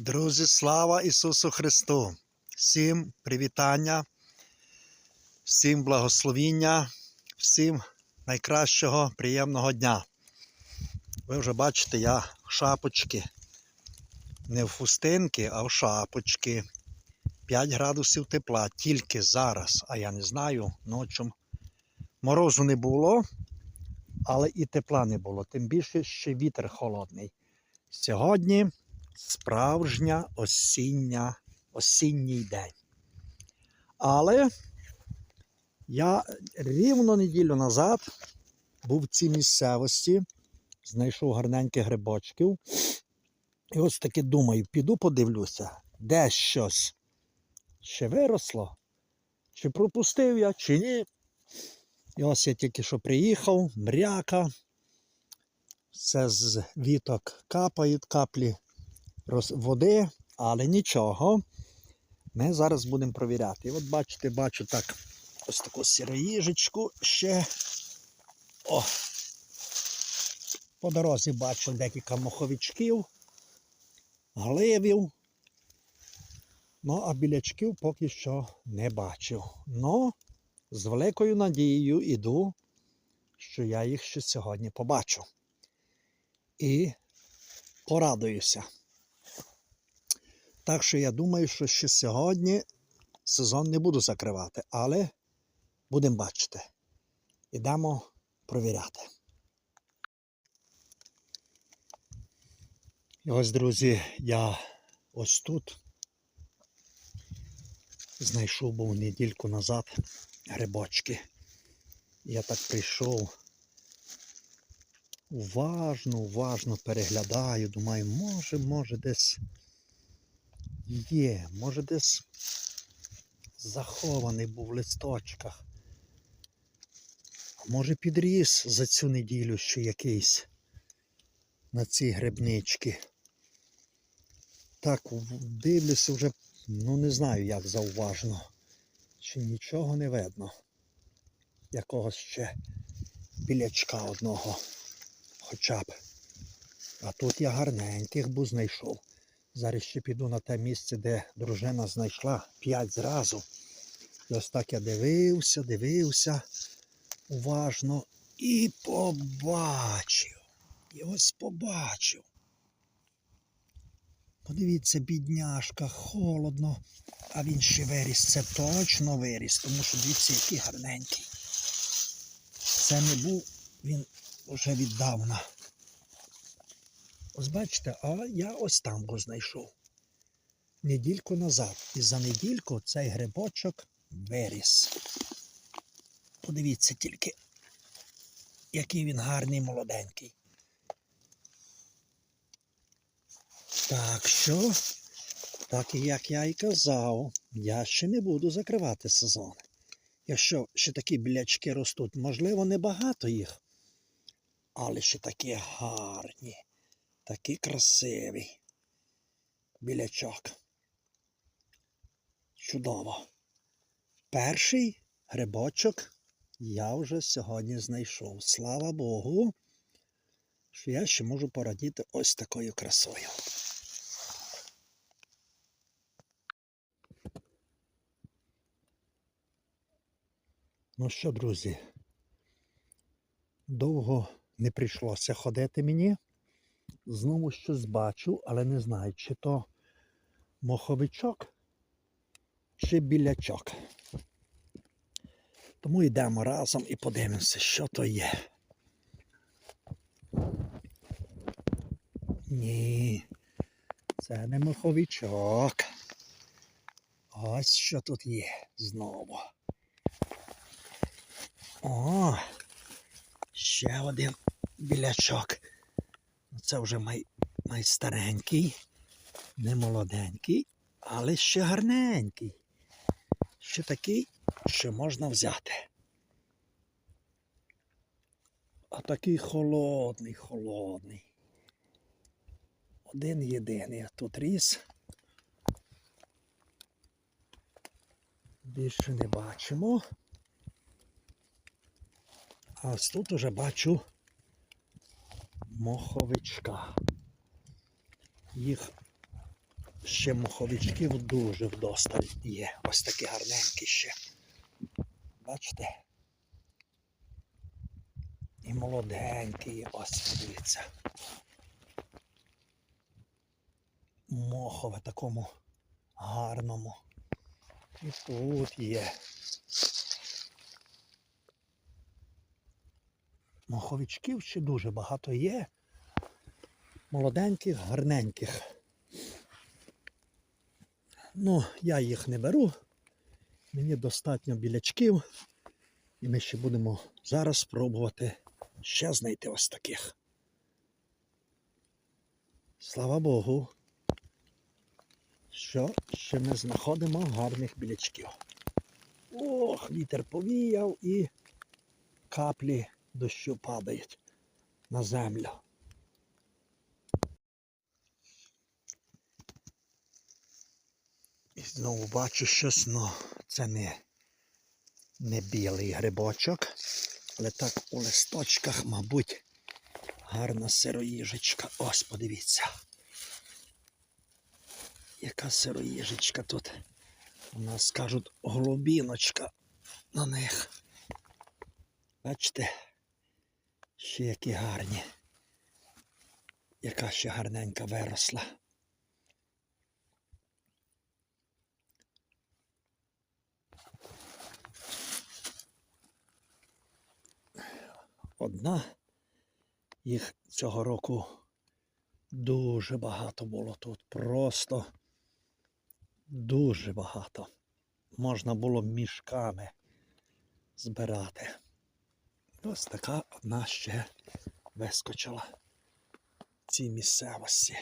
Друзі, слава Ісусу Христу! Всім привітання, всім благословіння, всім найкращого, приємного дня. Ви вже бачите, я в шапочки. Не в хустинки, а в шапочки. 5 градусів тепла тільки зараз, а я не знаю, ночом. Морозу не було, але і тепла не було. Тим більше ще вітер холодний. Сьогодні справжня осіння, осінній день. Але я рівно неділю назад був в цій місцевості, знайшов гарненьких грибочків. І ось таки думаю, піду подивлюся, де щось ще виросло, чи пропустив я, чи ні. І ось я тільки що приїхав, мряка. Все з віток капають каплі води, але нічого. Ми зараз будемо провіряти. І от бачите, бачу так ось таку сироїжечку ще. О! По дорозі бачу декілька моховичків, гливів. Ну, а білячків поки що не бачив. Ну, з великою надією іду, що я їх ще сьогодні побачу. І порадуюся. Так що я думаю, що ще сьогодні сезон не буду закривати, але будемо бачити. Ідемо провіряти. І ось, друзі, я ось тут знайшов був недільку назад грибочки. Я так прийшов. Уважно, уважно переглядаю, думаю, може, може десь є, може десь захований був в листочках. А може підріс за цю неділю ще якийсь на ці грибнички. Так, дивлюся вже, ну не знаю як зауважно. Чи нічого не видно. Якогось ще білячка одного хоча б. А тут я гарненьких бу знайшов. Зараз ще піду на те місце, де дружина знайшла п'ять зразу. І ось так я дивився, дивився уважно і побачив. І ось побачив. Подивіться, бідняшка, холодно, а він ще виріс. Це точно виріс, тому що дивіться, який гарненький. Це не був він вже віддавна. Ось бачите, а я ось там його знайшов. Недільку назад. І за недільку цей грибочок виріс. Подивіться тільки, який він гарний молоденький. Так що, так і як я і казав, я ще не буду закривати сезон. Якщо ще такі білячки ростуть, можливо, небагато їх, але ще такі гарні. Такий красивий білячок. Чудово. Перший грибочок я вже сьогодні знайшов. Слава Богу, що я ще можу порадіти ось такою красою. Ну що, друзі, довго не прийшлося ходити мені знову щось бачу, але не знаю, чи то моховичок, чи білячок. Тому йдемо разом і подивимося, що то є. Ні, це не моховичок. Ось що тут є знову. О, ще один білячок. Це вже май, майстаренький, не молоденький, але ще гарненький. Ще такий, що можна взяти. А такий холодний, холодний. Один єдиний, тут ріс. Більше не бачимо. А ось тут уже бачу моховичка. Їх ще моховичків дуже вдосталь є. Ось такі гарненькі ще. Бачите? І молоденькі. Ось дивіться. Мохове такому гарному. І тут є. Моховичків ще дуже багато є. Молоденьких, гарненьких. Ну, я їх не беру. Мені достатньо білячків. І ми ще будемо зараз пробувати ще знайти ось таких. Слава Богу, що ще ми знаходимо гарних білячків. Ох, вітер повіяв і каплі дощу падають на землю. І знову бачу щось, ну це не, не білий грибочок, але так у листочках, мабуть, гарна сироїжечка. Ось подивіться. Яка сироїжечка тут. У нас кажуть голубіночка на них. Бачите, ще які гарні. Яка ще гарненька виросла. Одна їх цього року дуже багато було тут. Просто дуже багато. Можна було мішками збирати. Ось така одна ще вискочила в цій місцевості.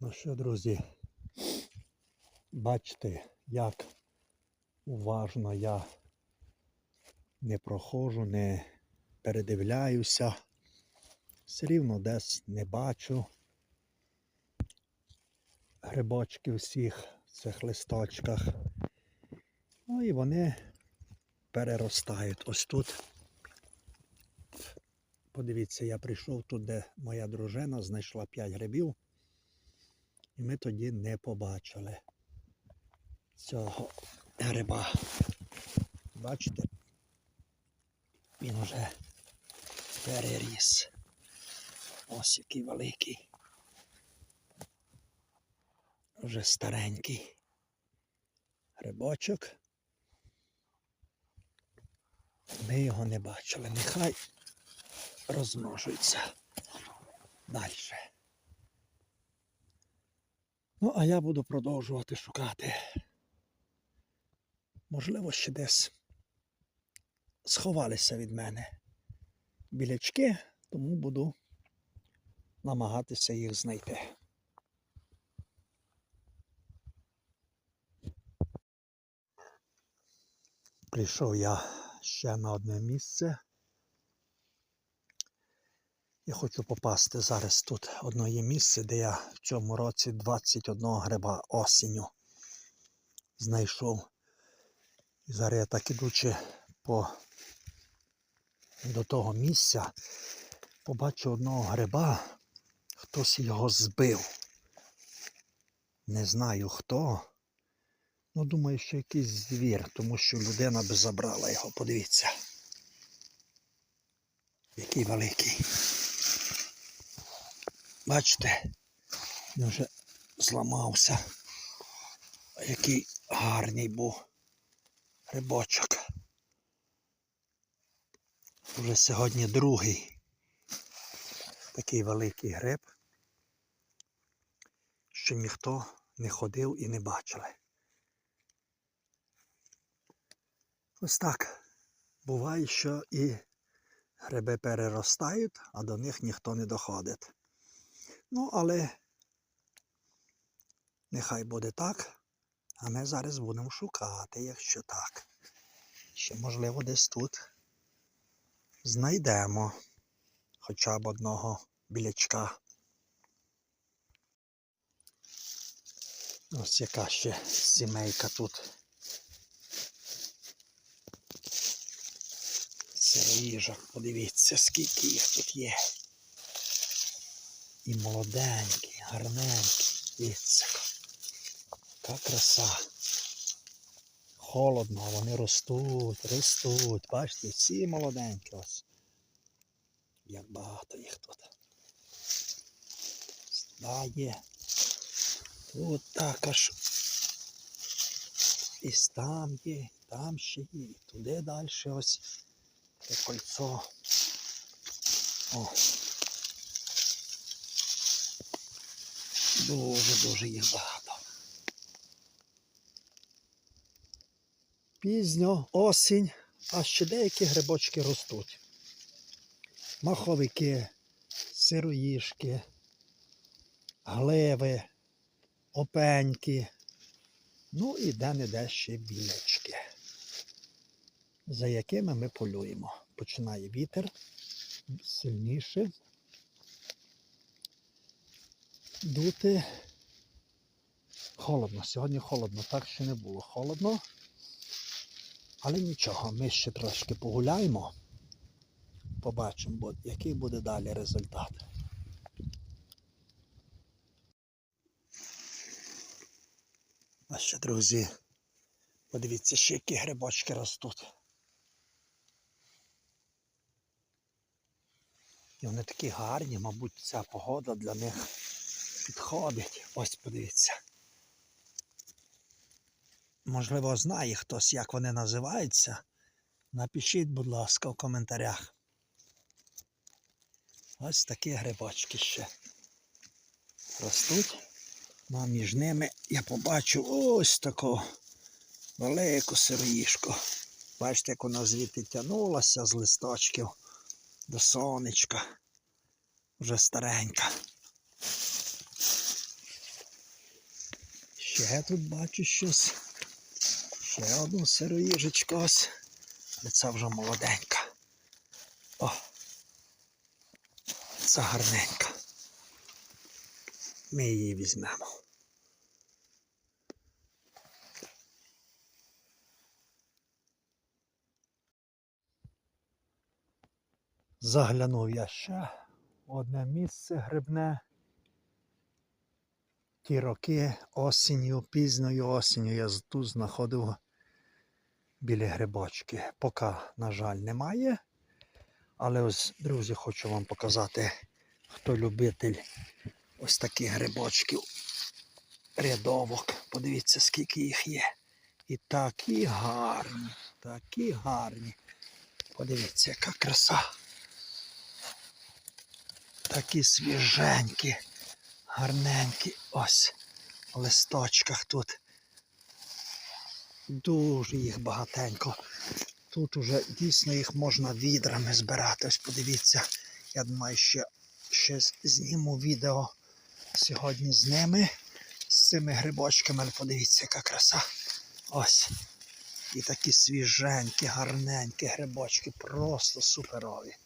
Ну що, друзі, бачите, як уважно я не проходжу, не передивляюся. Все рівно десь не бачу грибочки всіх цих листочках. Ну і вони переростають. Ось тут. Подивіться, я прийшов тут, де моя дружина знайшла 5 грибів. І ми тоді не побачили цього гриба. Бачите? Він уже переріс. Ось який великий. Вже старенький грибочок. Ми його не бачили. Нехай розмножується далі. Ну, а я буду продовжувати шукати. Можливо, ще десь сховалися від мене білячки, тому буду намагатися їх знайти. Прийшов я ще на одне місце. Я хочу попасти зараз тут одно є місце, де я в цьому році 21 гриба осінню знайшов. І зараз я так ідучи по до того місця, побачив одного гриба, хтось його збив. Не знаю хто. Ну, думаю, що якийсь звір, тому що людина би забрала його. Подивіться. Який великий. Бачите, він вже зламався. Який гарний був грибочок. Вже сьогодні другий такий великий гриб, що ніхто не ходив і не бачили. Ось так. Буває, що і гриби переростають, а до них ніхто не доходить. Ну, але нехай буде так. А ми зараз будемо шукати, якщо так. Ще, можливо, десь тут знайдемо хоча б одного білячка. Ось яка ще сімейка тут. Сніжок. Подивіться, скільки їх тут є. І молоденькі, гарненькі. Дивіться. Яка краса. Холодно, вони ростуть, ростуть. Бачите, всі молоденькі ось. Як багато їх тут. Да, є. Тут також. І там є, там ще є, і туди далі ось це кольцо. О. Дуже-дуже їх багато. Пізньо, осінь, а ще деякі грибочки ростуть. Маховики, сироїшки, гливи, опеньки. Ну і де-не-де ще білячки, за якими ми полюємо. Починає вітер сильніше. Дути. Холодно. Сьогодні холодно, так ще не було холодно. Але нічого, ми ще трошки погуляємо. Побачимо, який буде далі результат. А ще, друзі, подивіться, ще які грибочки ростуть. І вони такі гарні, мабуть, ця погода для них підходить. Ось подивіться. Можливо, знає хтось, як вони називаються. Напишіть, будь ласка, в коментарях. Ось такі грибочки ще ростуть. Ну, а між ними я побачу ось таку велику сироїшку. Бачите, як вона звідти тягнулася з листочків до сонечка. Вже старенька. Ще тут бачу щось. Ще одну сироїжечку ось. Але це вже молоденька. О! Це гарненька. Ми її візьмемо. Заглянув я ще одне місце грибне. Ті роки осінню, пізньою осінню я тут знаходив біля грибочки. Поки, на жаль, немає. Але ось, друзі, хочу вам показати, хто любитель ось таких грибочків рядовок. Подивіться, скільки їх є. І такі гарні, такі гарні. Подивіться, яка краса. Такі свіженькі, гарненькі. Ось в листочках тут. Дуже їх багатенько. Тут уже дійсно їх можна відрами збирати. Ось подивіться. Я думаю, ще, ще зніму відео сьогодні з ними, з цими грибочками. Але подивіться, яка краса. Ось. І такі свіженькі, гарненькі грибочки, просто суперові.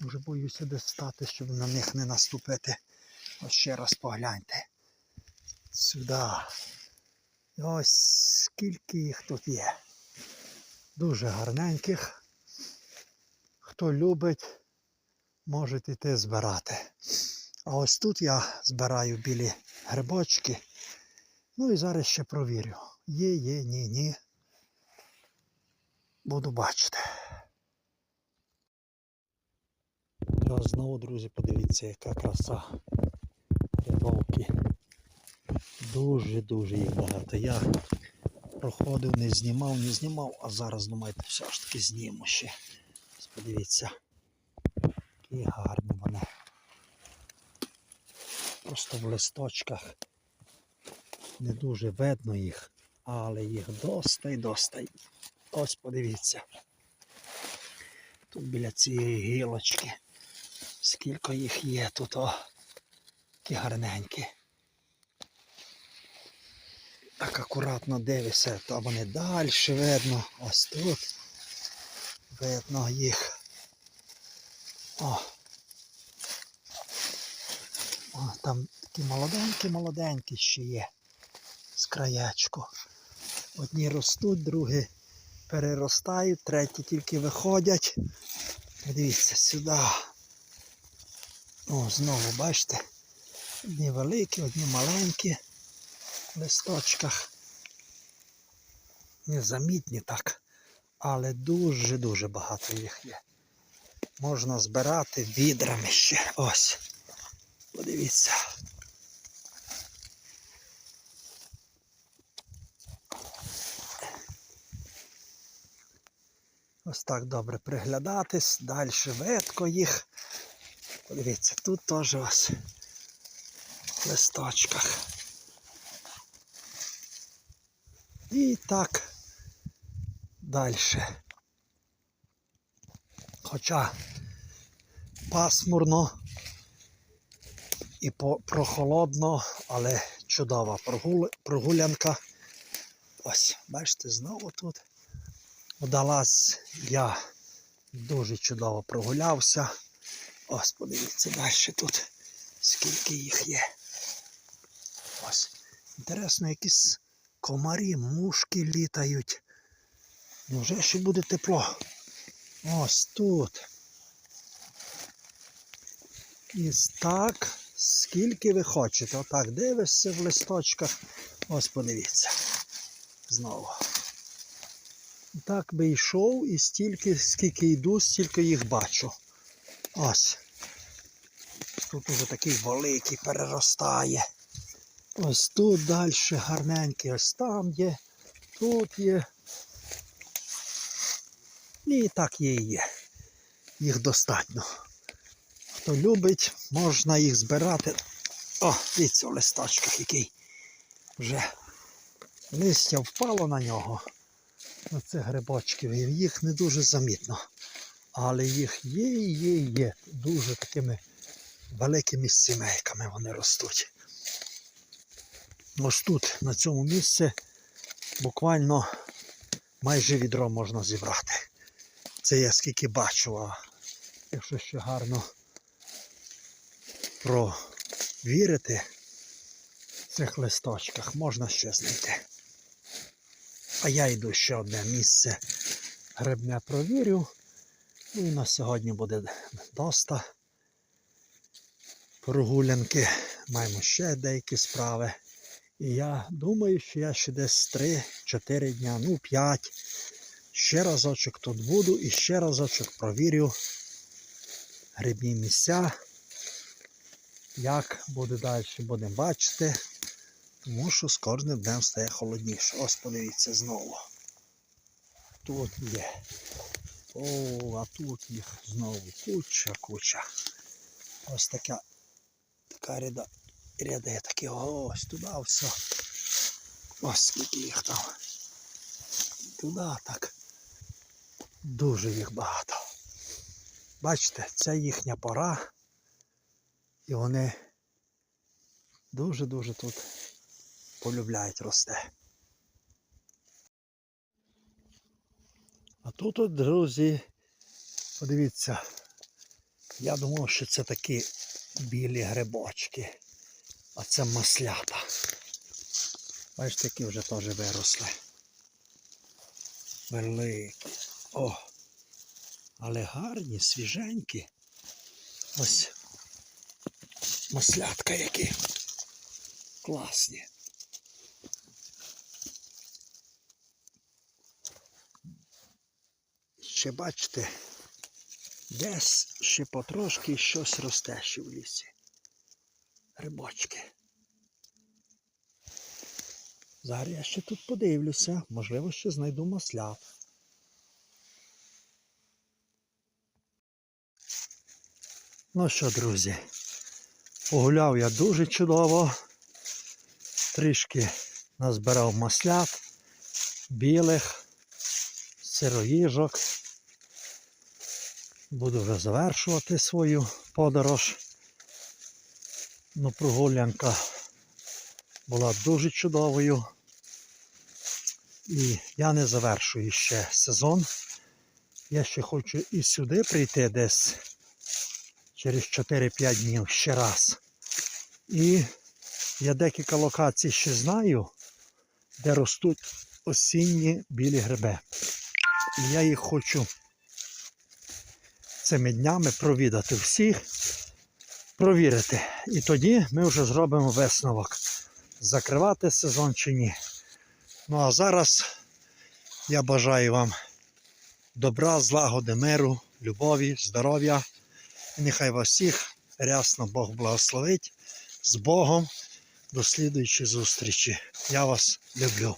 Вже боюся десь стати, щоб на них не наступити. Ось ще раз погляньте. Сюди. Ось скільки їх тут є. Дуже гарненьких. Хто любить, можете йти збирати. А ось тут я збираю білі грибочки. Ну і зараз ще провірю. Є, є, ні, ні. Буду бачити. І знову, друзі, подивіться, яка краса рядовки. Дуже-дуже їх багато. Я проходив, не знімав, не знімав, а зараз думаєте, все ж таки зніму ще. Подивіться, які гарні вони. Просто в листочках не дуже видно їх, але їх доста й доста. Ось подивіться. Тут біля цієї гілочки. Скільки їх є тут, о, які гарненькі. Так акуратно дивишся, то вони далі видно. Ось тут. Видно їх. О. О, там такі молоденькі-молоденькі ще є з краячку. Одні ростуть, другі переростають, треті тільки виходять. Дивіться сюди. О, знову бачите. Одні великі, одні маленькі в листочках. Незамітні так, але дуже-дуже багато їх є. Можна збирати відрами ще. Ось. Подивіться. Ось так добре приглядатись. Далі ветко їх. Подивіться, тут теж ось в листочках. І так далі. Хоча пасмурно і прохолодно, але чудова прогулянка. Ось, бачите, знову тут вдалась я дуже чудово прогулявся. Ось, подивіться далі тут, скільки їх є. Ось. Інтересно, якісь комарі, мушки літають. Невже ще буде тепло? Ось тут. І так, скільки ви хочете. Отак дивишся в листочках. Ось подивіться. Знову. І Так би йшов і стільки, скільки йду, стільки їх бачу. Ось. Тут уже такий великий переростає. Ось тут далі гарненький, ось там є, тут є. І так є і є. Їх достатньо. Хто любить, можна їх збирати. О, дивіться в листочках, який вже листя впало на нього. Оце грибочків. І їх не дуже замітно. Але їх є є є. Дуже такими великими сімейками вони ростуть. Ось тут, на цьому місці, буквально майже відро можна зібрати. Це я скільки бачу, а якщо ще гарно провірити в цих листочках, можна ще знайти. А я йду ще одне місце грибне провірю. Ну і на сьогодні буде доста прогулянки. Маємо ще деякі справи. І я думаю, що я ще десь 3-4 дня, ну 5. Ще разочок тут буду і ще разочок провірю грибні місця. Як буде далі, будемо бачити. Тому що з кожним днем стає холодніше. Ось подивіться знову. Тут є. О, а тут їх знову куча, куча. Ось така така ряда, ряди такі ось туди все. Ось скільки їх там. Туди так. Дуже їх багато. Бачите, це їхня пора. І вони дуже-дуже тут полюбляють росте. Тут, от, друзі, подивіться, я думав, що це такі білі грибочки, а це маслята. Бачите, які вже теж виросли. Великі. О! Але гарні, свіженькі. Ось маслятка які. Класні. Ще бачите, десь ще потрошки щось росте ще в лісі. Грибочки. Зараз я ще тут подивлюся, можливо, ще знайду маслят. Ну що, друзі, погуляв я дуже чудово. Трішки назбирав маслят, білих, сироїжок. Буду вже завершувати свою подорож. Ну, прогулянка була дуже чудовою. І я не завершую ще сезон. Я ще хочу і сюди прийти десь через 4-5 днів ще раз. І я декілька локацій ще знаю, де ростуть осінні білі гриби. І я їх хочу цими днями провідати всіх, провірити. І тоді ми вже зробимо висновок, закривати сезон чи ні. Ну а зараз я бажаю вам добра, злагоди, миру, любові, здоров'я. І нехай вас всіх рясно Бог благословить з Богом. До слідуючої зустрічі. Я вас люблю.